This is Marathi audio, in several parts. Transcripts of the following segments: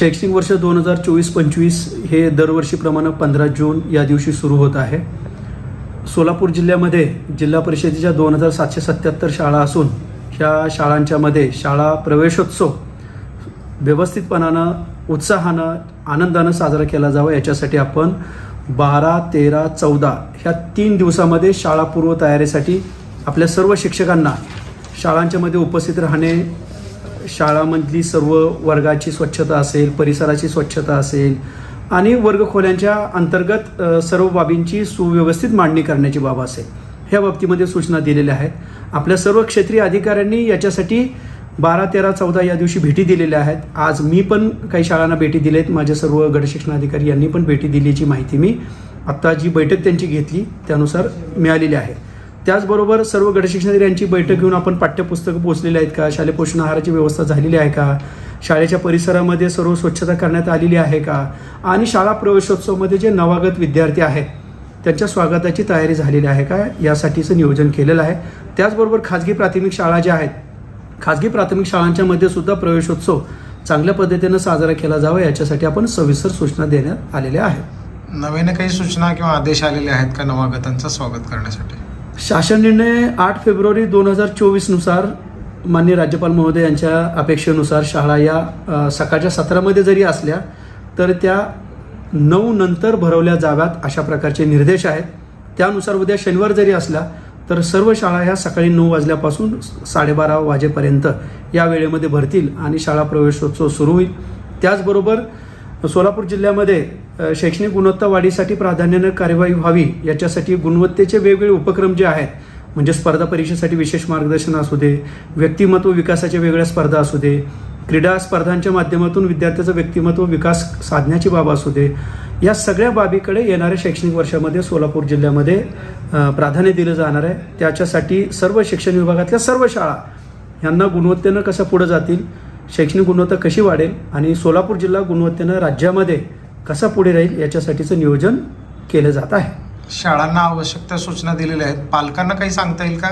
शैक्षणिक वर्ष दोन हजार चोवीस पंचवीस हे दरवर्षीप्रमाणे पंधरा जून या दिवशी सुरू होत आहे. सोलापूर जिल्ह्यामध्ये जिल्हा परिषदेच्या दोन हजार सातशे सत्याहत्तर शाळा असून ह्या शाळांच्यामध्ये शाळा प्रवेशोत्सव व्यवस्थितपणानं उत्साहानं आनंदानं साजरा केला जावा याच्यासाठी आपण बारा तेरा चौदा ह्या तीन दिवसामध्ये शाळा पूर्व तयारीसाठी आपल्या सर्व शिक्षकांना शाळांच्यामध्ये उपस्थित राहणे शाळामधली सर्व वर्गाची स्वच्छता असेल परिसराची स्वच्छता असेल आणि वर्गखोल्यांच्या अंतर्गत सर्व बाबींची सुव्यवस्थित मांडणी करण्याची बाब असेल ह्या बाबतीमध्ये सूचना दिलेल्या आहेत. आपल्या सर्व क्षेत्रीय अधिकाऱ्यांनी याच्यासाठी बारा तेरा चौदा या दिवशी भेटी दिलेल्या आहेत. आज मी पण काही शाळांना भेटी दिलेत. माझे सर्व गटशिक्षणाधिकारी यांनी पण भेटी दिल्याची माहिती मी आत्ता जी बैठक त्यांची घेतली त्यानुसार मिळालेली आहे. त्याचबरोबर सर्व गटशिक्षणाधिकारी यांची बैठक घेऊन आपण पाठ्यपुस्तकं पोचलेली आहेत का? शालेय पोषण आहाराची व्यवस्था झालेली आहे का? शाळेच्या परिसरामध्ये सर्व स्वच्छता करण्यात आलेली आहे का? आणि शाळा प्रवेशोत्सवमध्ये जे नवागत विद्यार्थी आहेत त्यांच्या स्वागताची तयारी झालेली आहे का? यासाठीचं नियोजन केलेलं आहे. त्याचबरोबर खाजगी प्राथमिक शाळा ज्या आहेत खाजगी प्राथमिक शाळांच्या मध्ये सुद्धा प्रवेशोत्सव चांगल्या पद्धतीनं साजरा केला जावा याच्यासाठी आपण सविस्तर सूचना देण्यात आलेल्या आहेत. नव्याने काही सूचना किंवा आदेश आलेले आहेत का नवागतांचं स्वागत करण्यासाठी? शासन निर्णय आठ फेब्रुवारी दोन हजार चोवीसनुसार माननीय राज्यपाल महोदय यांच्या अपेक्षेनुसार शाळा या सकाळच्या सत्रामध्ये जरी असल्या तर त्या नऊ नंतर भरवल्या जाव्यात अशा प्रकारचे निर्देश आहेत. त्यानुसार उद्या शनिवार जरी असला तर सर्व शाळा ह्या सकाळी नऊ वाजल्यापासून साडेबारा वाजेपर्यंत या वेळेमध्ये भरतील आणि शाळा प्रवेशोत्सव सुरू होईल. त्याचबरोबर सोलापूर जिल्ह्यामध्ये शैक्षणिक गुणवत्ता वाढीसाठी प्राधान्यानं कार्यवाही व्हावी याच्यासाठी गुणवत्तेचे वेगवेगळे उपक्रम जे आहेत म्हणजे स्पर्धा परीक्षेसाठी विशेष मार्गदर्शन असू दे व्यक्तिमत्व विकासाच्या वेगळ्या स्पर्धा असू दे क्रीडा स्पर्धांच्या माध्यमातून विद्यार्थ्याचं व्यक्तिमत्व विकास साधण्याची बाब असू दे या सगळ्या बाबीकडे येणाऱ्या शैक्षणिक वर्षामध्ये सोलापूर जिल्ह्यामध्ये प्राधान्य दिलं जाणार आहे. त्याच्यासाठी सर्व शिक्षण विभागातल्या सर्व शाळा यांना गुणवत्तेनं कसं पुढं जातील शैक्षणिक गुणवत्ता कशी वाढेल आणि सोलापूर जिल्हा गुणवत्तेनं राज्यामध्ये कसा पुढे राहील याच्यासाठीचं नियोजन केलं जात आहे. शाळांना आवश्यक त्या सूचना दिलेल्या आहेत. पालकांना काही सांगता येईल का?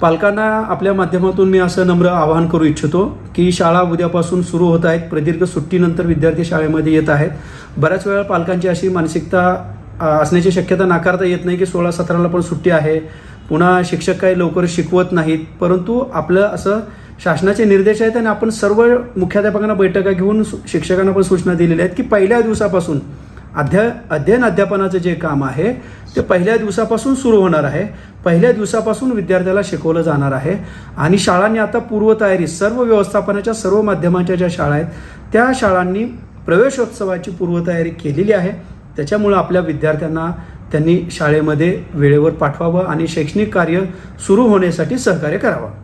पालकांना आपल्या माध्यमातून मी असं नम्र आवाहन करू इच्छितो की शाळा उद्यापासून सुरू होत आहेत. प्रदीर्घ सुट्टीनंतर विद्यार्थी शाळेमध्ये येत आहेत. बऱ्याच वेळा पालकांची अशी मानसिकता असण्याची शक्यता नाकारता येत नाही की सोळा सतराला पण सुट्टी आहे. पुन्हा शिक्षक काही लवकर शिकवत नाहीत. परंतु आपलं असं शासनाचे निर्देश आहेत आणि आपण सर्व मुख्याध्यापकांना बैठका घेऊन शिक्षकांना पण सूचना दिलेल्या आहेत की पहिल्या दिवसापासून अध्या अध्ययन अध्यापनाचं जे काम आहे ते पहिल्या दिवसापासून सुरू होणार आहे. पहिल्या दिवसापासून विद्यार्थ्याला शिकवलं जाणार आहे. आणि शाळांनी आता पूर्वतयारी सर्व व्यवस्थापनाच्या सर्व माध्यमांच्या ज्या शाळा आहेत त्या शाळांनी प्रवेशोत्सवाची पूर्वतयारी केलेली आहे. त्याच्यामुळं आपल्या विद्यार्थ्यांना त्यांनी शाळेमध्ये वेळेवर पाठवावं आणि शैक्षणिक कार्य सुरू होण्यासाठी सहकार्य करावं.